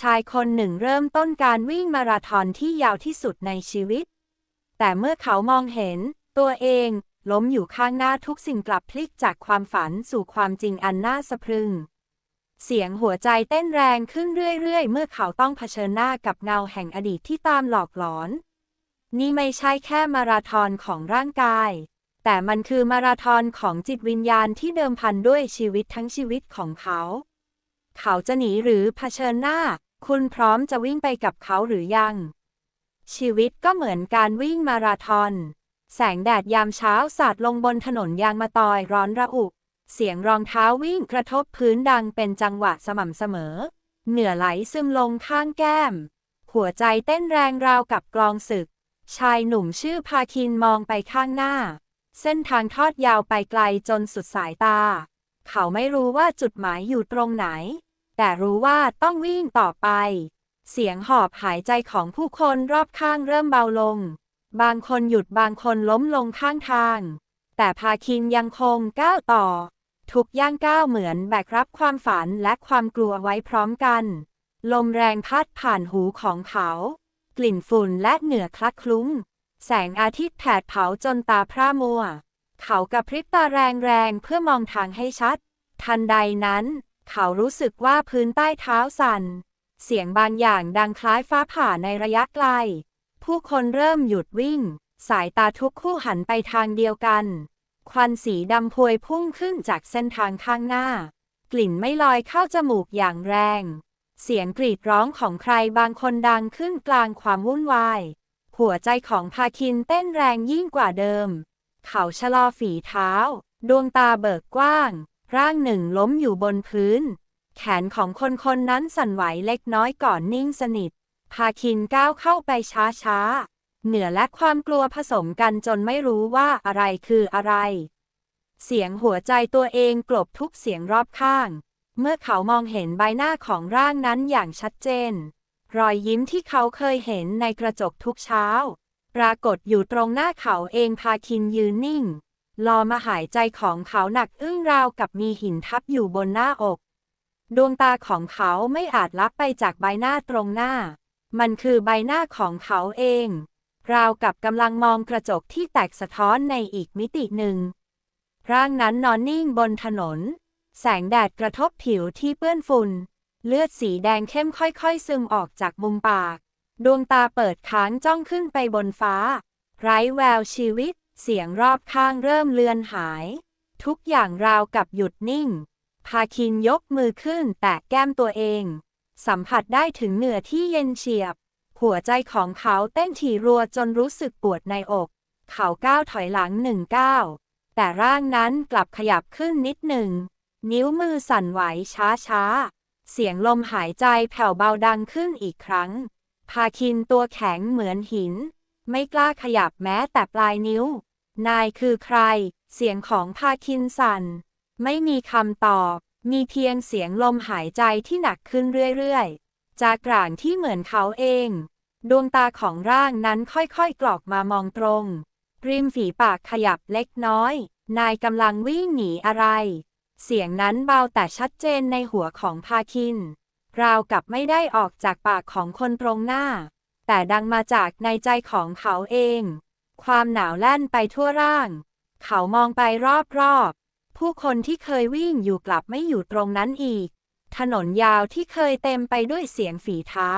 ชายคนหนึ่งเริ่มต้นการวิ่งมาราธอนที่ยาวที่สุดในชีวิต แต่เมื่อเขามองเห็น ตัวเองล้มอยู่ข้างหน้าทุกสิ่งกลับพลิกจากความฝันสู่ความจริงอันน่าสะพรึง เสียงหัวใจเต้นแรงขึ้นเรื่อย ๆ เมื่อเขาต้องเผชิญหน้ากับเงาแห่งอดีตที่ตามหลอกหลอน นี่ไม่ใช่แค่มาราธอนของร่างกาย แต่มันคือมาราธอนของจิตวิญญาณที่เดิมพันด้วยชีวิตทั้งชีวิตของเขา เขาจะหนีหรือเผชิญหน้า คุณพร้อมจะวิ่งไปกับเขาหรือยัง ชีวิตก็เหมือนการวิ่งมาราธอน แสงแดดยามเช้าสาดลงบนถนนยางมาตอยร้อนระอุ เสียงรองเท้าวิ่งกระทบพื้นดังเป็นจังหวะสม่ำเสมอ เหนื่อไหลซึมลงข้างแก้ม หัวใจเต้นแรงราวกับกลองศึก ชายหนุ่มชื่อพาคินมองไปข้างหน้า เส้นทางทอดยาวไปไกลจนสุดสายตา เขาไม่รู้ว่าจุดหมายอยู่ตรงไหน แต่รู้ว่าต้องวิ่งต่อไป เสียงหอบหายใจของผู้คนรอบข้างเริ่มเบาลง บางคนหยุดบางคนล้มลงข้างทาง แต่พาคินยังคงก้าวต่อ ทุกย่างก้าวเหมือนแบกรับความฝันและความกลัวไว้พร้อมกัน ลมแรงพัดผ่านหูของเขา กลิ่นฝุ่นและเหงื่อคลักคลุ้ง แสงอาทิตย์แผดเผาจนตาพร่ามัว เขากระพริบตาแรงๆเพื่อมองทางให้ชัด ทันใดนั้น เขารู้สึกว่าพื้นใต้เท้าสั่น เสียงบางอย่างดังคล้ายฟ้าผ่าในระยะไกล ผู้คนเริ่มหยุดวิ่ง สายตาทุกคู่หันไปทางเดียวกัน ควันสีดำพวยพุ่งขึ้นจากเส้นทางข้างหน้า กลิ่นไม่ลอยเข้าจมูกอย่างแรง เสียงกรีดร้องของใครบางคนดังขึ้นกลางความวุ่นวาย หัวใจของพาคินเต้นแรงยิ่งกว่าเดิม เขาชะลอฝีเท้า ดวงตาเบิกกว้าง ร่างหนึ่งล้มอยู่บนพื้น แขนของคนคนนั้นสั่นไหวเล็กน้อยก่อนนิ่งสนิท พาคินก้าวเข้าไปช้าๆเหนือและความกลัวผสมกันจนไม่รู้ว่าอะไรคืออะไร เสียงหัวใจตัวเองกลบทุกเสียงรอบข้าง เมื่อเขามองเห็นใบหน้าของร่างนั้นอย่างชัดเจน รอยยิ้มที่เขาเคยเห็นในกระจกทุกเช้า ปรากฏอยู่ตรงหน้าเขาเองพาคินยืนนิ่ง รอมาหายใจของเขาหนักอึ้งราวกับมีหินทับอยู่บนหน้าอก ดวงตาของเขาไม่อาจลับไปจากใบหน้าตรงหน้า มันคือใบหน้าของเขาเอง ราวกับกำลังมองกระจกที่แตกสะท้อนในอีกมิติหนึ่ง ร่างนั้นนอนนิ่งบนถนน แสงแดดกระทบผิวที่เปื้อนฝุ่น เลือดสีแดงเข้มค่อยๆ ซึมออกจากมุมปาก ดวงตาเปิดค้างจ้องขึ้นไปบนฟ้า ไร้แววชีวิต เสียงรอบข้างเริ่มเลือนหาย ทุกอย่างราวกับหยุดนิ่ง พาคินยกมือขึ้นแตะแก้มตัวเอง สัมผัสได้ถึงเหนือที่เย็นเฉียบ หัวใจของเขาเต้นถี่รัวจนรู้สึกปวดในอก เขาก้าวถอยหลังหนึ่งก้าว แต่ร่างนั้นกลับขยับขึ้นนิดหนึ่ง นิ้วมือสั่นไหวช้าๆเสียงลมหายใจแผ่วเบาดังขึ้นอีกครั้ง พาคินตัวแข็งเหมือนหิน ไม่กล้าขยับแม้แต่ปลายนิ้ว นายคือใคร เสียงของพาคินสัน ไม่มีคำตอบ มีเพียงเสียงลมหายใจที่หนักขึ้นเรื่อยๆ จากกลางที่เหมือนเขาเอง ดวงตาของร่างนั้นค่อยๆ กรอกมามองตรง ริมฝีปากขยับเล็กน้อย นายกำลังวิ่งหนีอะไร เสียงนั้นเบาแต่ชัดเจนในหัวของพาคิน ราวกับไม่ได้ออกจากปากของคนตรงหน้า แต่ดังมาจากในใจของเขาเอง ความหนาวแล่นไปทั่วร่าง เขามองไปรอบๆ ผู้คนที่เคยวิ่งอยู่กลับไม่อยู่ตรงนั้นอีก ถนนยาวที่เคยเต็มไปด้วยเสียงฝีเท้า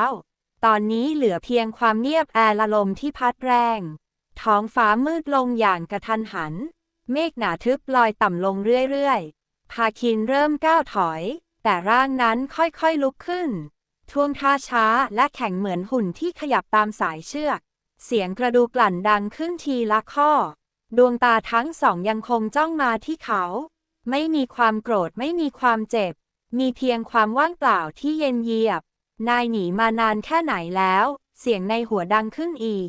ตอนนี้เหลือเพียงความเงียบแอละลมที่พัดแรง ท้องฟ้ามืดลงอย่างกระทันหัน เมฆหนาทึบลอยต่ำลงเรื่อยๆ พาคินเริ่มก้าวถอย แต่ร่างนั้นค่อยๆลุกขึ้น ท่วงท่าช้าและแข็งเหมือนหุ่นที่ขยับตามสายเชือก เสียงกระดูกลั่นดังขึ้นทีละข้อ ดวงตาทั้งสองยังคงจ้องมาที่เขา ไม่มีความโกรธไม่มีความเจ็บ มีเพียงความว่างเปล่าที่เย็นเยียบ นายหนีมานานแค่ไหนแล้ว เสียงในหัวดังขึ้นอีก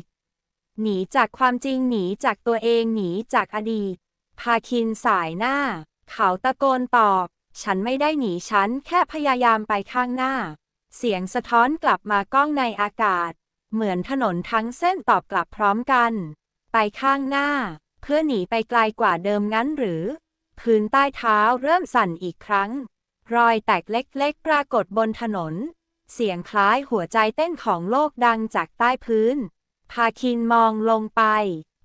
หนีจากความจริงหนีจากตัวเองหนีจากอดีต พาคินสายหน้า เขาตะโกนตอบ ฉันไม่ได้หนีฉันแค่พยายามไปข้างหน้า เสียงสะท้อนกลับมาก้องในอากาศ เหมือนถนนทั้งเส้นตอบกลับพร้อมกัน ไปข้างหน้า เพื่อหนีไปไกลกว่าเดิมงั้นหรือ พื้นใต้เท้าเริ่มสั่นอีกครั้ง รอยแตกเล็กๆ ปรากฏบนถนน เสียงคล้ายหัวใจเต้นของโลกดังจากใต้พื้น พาคินมองลงไป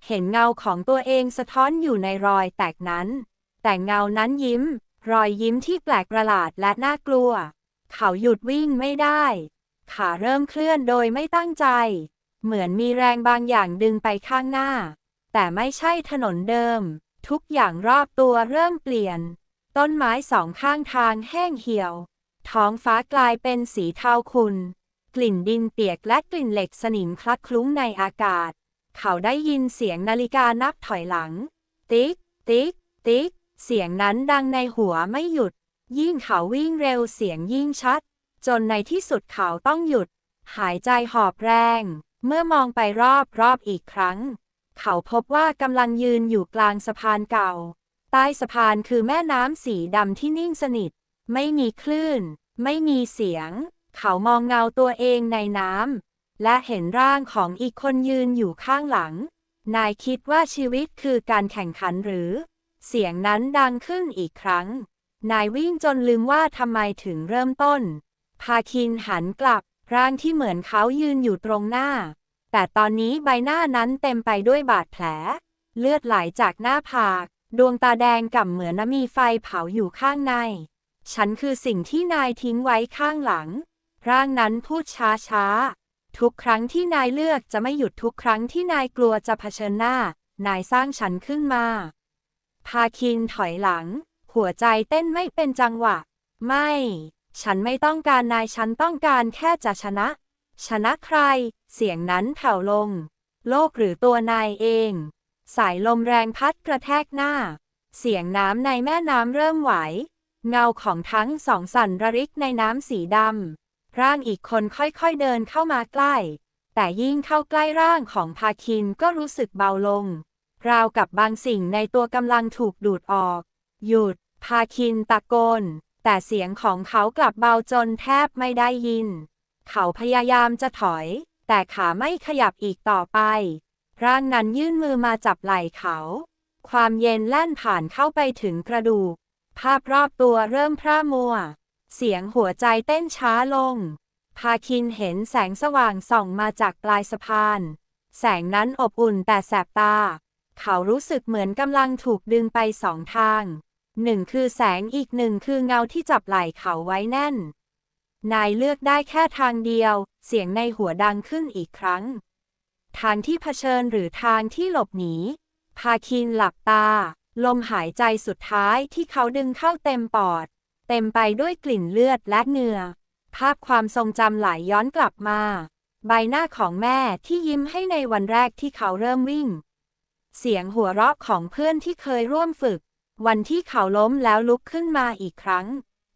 เห็นเงาของตัวเองสะท้อนอยู่ในรอยแตกนั้น แต่เงานั้นยิ้ม รอยยิ้มที่แปลกประหลาดและน่ากลัว เขาหยุดวิ่งไม่ได้ ขาเริ่มเคลื่อนโดยไม่ตั้งใจ เหมือนมีแรงบางอย่างดึงไปข้างหน้า แต่ไม่ใช่ถนนเดิม ทุกอย่างรอบตัวเริ่มเปลี่ยน ต้นไม้สองข้างทางแห้งเหี่ยว ท้องฟ้ากลายเป็นสีเทาขุ่นกลิ่นดินเปียกและกลิ่นเหล็กสนิมคลักคลุ้งในอากาศ เขาได้ยินเสียงนาฬิกานับถอยหลัง ติ๊ก ติ๊ก ติ๊ก เสียงนั้นดังในหัวไม่หยุด ยิ่งเขาวิ่งเร็วเสียงยิ่งชัด จนในที่สุดเขาต้องหยุด หายใจหอบแรง เมื่อมองไปรอบรอบอีกครั้ง เขาพบว่ากำลังยืนอยู่กลางสะพานเก่า ใต้สะพานคือแม่น้ำสีดำที่นิ่งสนิท ไม่มีคลื่น ไม่มีเสียง เขามองเงาตัวเองในน้ำและเห็นร่างของอีกคนยืนอยู่ข้างหลัง นายคิดว่าชีวิตคือการแข่งขันหรือ เสียงนั้นดังขึ้นอีกครั้ง นายวิ่งจนลืมว่าทำไมถึงเริ่มต้น พาคินหันกลับร่างที่เหมือนเขายืนอยู่ตรงหน้า แต่ตอนนี้ใบหน้านั้นเต็มไปด้วยบาดแผล เลือดไหลจากหน้าผาก ดวงตาแดงก่ำเหมือนน้ำมีไฟเผาอยู่ข้างใน ฉันคือสิ่งที่นายทิ้งไว้ข้างหลัง ร่างนั้นพูดช้าช้าๆ ทุกครั้งที่นายเลือกจะไม่หยุดทุกครั้งที่นายกลัวจะเผชิญหน้า นายสร้างฉันขึ้นมา พาคินถอยหลัง หัวใจเต้นไม่เป็นจังหวะ ไม่ ฉันไม่ต้องการนายฉันต้องการแค่จะชนะ ชนะใคร เสียงนั้นแผ่วลง โลกหรือตัวนายเอง สายลมแรงพัดกระแทกหน้า เสียงน้ำในแม่น้ำเริ่มไหว เงาของทั้งสองสั่นระริกในน้ำสีดำ ร่างอีกคนค่อยๆเดินเข้ามาใกล้ แต่ยิ่งเข้าใกล้ร่างของพาคินก็รู้สึกเบาลง ราวกับบางสิ่งในตัวกำลังถูกดูดออก หยุด พาคินตะโกน แต่เสียงของเขากลับเบาจนแทบไม่ได้ยิน เขาพยายามจะถอย แต่ขาไม่ขยับอีกต่อไป ร่างนั้นยื่นมือมาจับไหล่เขา ความเย็นแล่นผ่านเข้าไปถึงกระดูก ภาพรอบตัวเริ่มพร่ามัว เสียงหัวใจเต้นช้าลง พาคินเห็นแสงสว่างส่องมาจากปลายสะพาน แสงนั้นอบอุ่นแต่แสบตา เขารู้สึกเหมือนกำลังถูกดึงไปสองทาง หนึ่งคือแสงอีกหนึ่งคือเงาที่จับไหล่เขาไว้แน่น นายเลือกได้แค่ทางเดียว เสียงในหัวดังขึ้นอีกครั้ง ทางที่เผชิญหรือทางที่หลบหนี พาคินหลับตา ลมหายใจสุดท้ายที่เขาดึงเข้าเต็มปอด เต็มไปด้วยกลิ่นเลือดและเหงื่อ ภาพความทรงจำไหลย้อนกลับมา ใบหน้าของแม่ที่ยิ้มให้ในวันแรกที่เขาเริ่มวิ่ง เสียงหัวเราะของเพื่อนที่เคยร่วมฝึก วันที่เขาล้มแล้วลุกขึ้นมาอีกครั้ง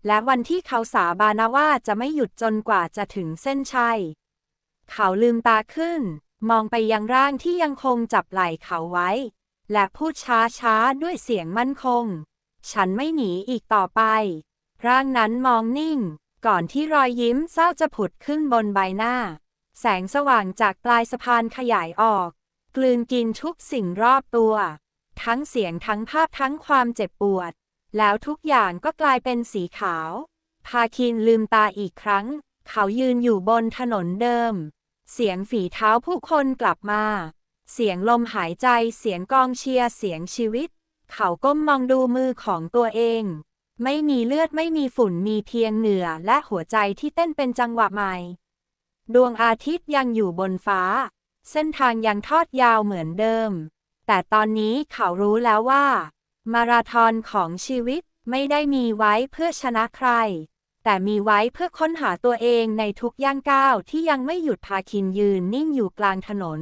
และวันที่เขาสาบานว่าจะไม่หยุดจนกว่าจะถึงเส้นชัย เขาลืมตาขึ้น มองไปยังร่างที่ยังคงจับไหล่เขาไว้ และพูดช้าๆด้วยเสียงมั่นคง ฉันไม่หนีอีกต่อไป ร่างนั้นมองนิ่ง ก่อนที่รอยยิ้มเศร้าจะผุดขึ้นบนใบหน้า แสงสว่างจากปลายสะพานขยายออก กลืนกินทุกสิ่งรอบตัว ทั้งเสียงทั้งภาพทั้งความเจ็บปวด แล้วทุกอย่างก็กลายเป็นสีขาว พาคินลืมตาอีกครั้ง เขายืนอยู่บนถนนเดิม เสียงฝีเท้าผู้คนกลับมา เสียงลมหายใจเสียงกองเชียร์เสียงชีวิต เขาก้มมองดูมือของตัวเอง ไม่มีเลือดไม่มีฝุ่นมีเพียงเหงื่อและหัวใจที่เต้นเป็นจังหวะใหม่ ดวงอาทิตย์ยังอยู่บนฟ้า เส้นทางยังทอดยาวเหมือนเดิม แต่ตอนนี้เขารู้แล้วว่า มาราธอนของชีวิตไม่ได้มีไว้เพื่อชนะใคร แต่มีไว้เพื่อค้นหาตัวเองในทุกย่างก้าวที่ยังไม่หยุดพาคินยืนนิ่งอยู่กลางถนน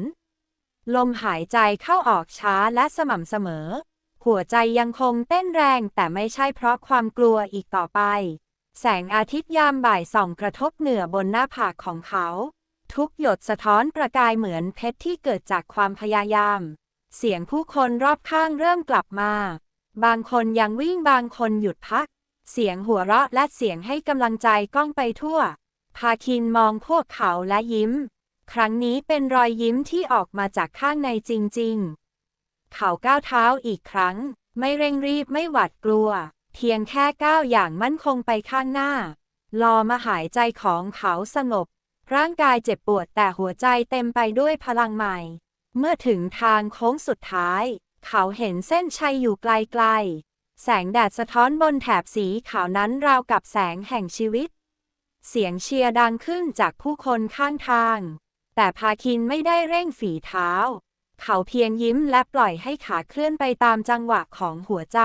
ลมหายใจเข้าออกช้าและสม่ำเสมอ หัวใจยังคงเต้นแรงแต่ไม่ใช่เพราะความกลัวอีกต่อไป แสงอาทิตย์ยามบ่ายส่องกระทบเหนือบนหน้าผากของเขา ทุกหยดสะท้อนประกายเหมือนเพชรที่เกิดจากความพยายาม เสียงผู้คนรอบข้างเริ่มกลับมา บางคนยังวิ่งบางคนหยุดพัก เสียงหัวเราะและเสียงให้กำลังใจก้องไปทั่ว พาคินมองพวกเขาและยิ้ม ครั้งนี้เป็นรอยยิ้มที่ออกมาจากข้างในจริงๆ เขาก้าวเท้าอีกครั้ง ไม่เร่งรีบไม่หวาดกลัว เพียงแค่ก้าวอย่างมั่นคงไปข้างหน้า ลอมาหายใจของเขาสงบ ร่างกายเจ็บปวดแต่หัวใจเต็มไปด้วยพลังใหม่ เมื่อถึงทางโค้งสุดท้าย เขาเห็นเส้นชัยอยู่ไกลๆ แสงแดดสะท้อนบนแถบสีขาวนั้นราวกับแสงแห่งชีวิต เสียงเชียร์ดังขึ้นจากผู้คนข้างทาง แต่พาคินไม่ได้เร่งฝีเท้า เขาเพียงยิ้มและปล่อยให้ขาเคลื่อนไปตามจังหวะของหัวใจ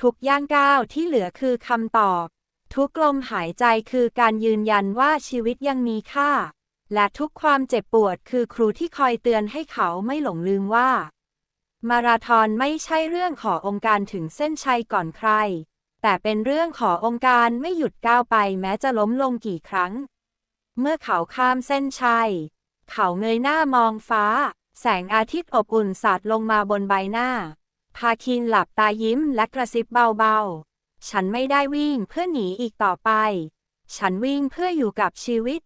ทุกย่างก้าวที่เหลือคือคำตอบ ทุกลมหายใจคือการยืนยันว่าชีวิตยังมีค่า และทุกความเจ็บปวดคือครูที่คอยเตือนให้เขาไม่หลงลืมว่า มาราธอนไม่ใช่เรื่องขอองค์การถึงเส้นชัยก่อนใคร แต่เป็นเรื่องขอองค์การไม่หยุดก้าวไปแม้จะล้มลงกี่ครั้ง เมื่อเขาข้ามเส้นชัย เขาเงยหน้ามองฟ้า แสงอาทิตย์อบอุ่นสาดลงมาบนใบหน้า พาคินหลับตายิ้มและกระซิบเบาๆ ฉันไม่ได้วิ่งเพื่อหนีอีกต่อไป ฉันวิ่งเพื่ออยู่กับชีวิต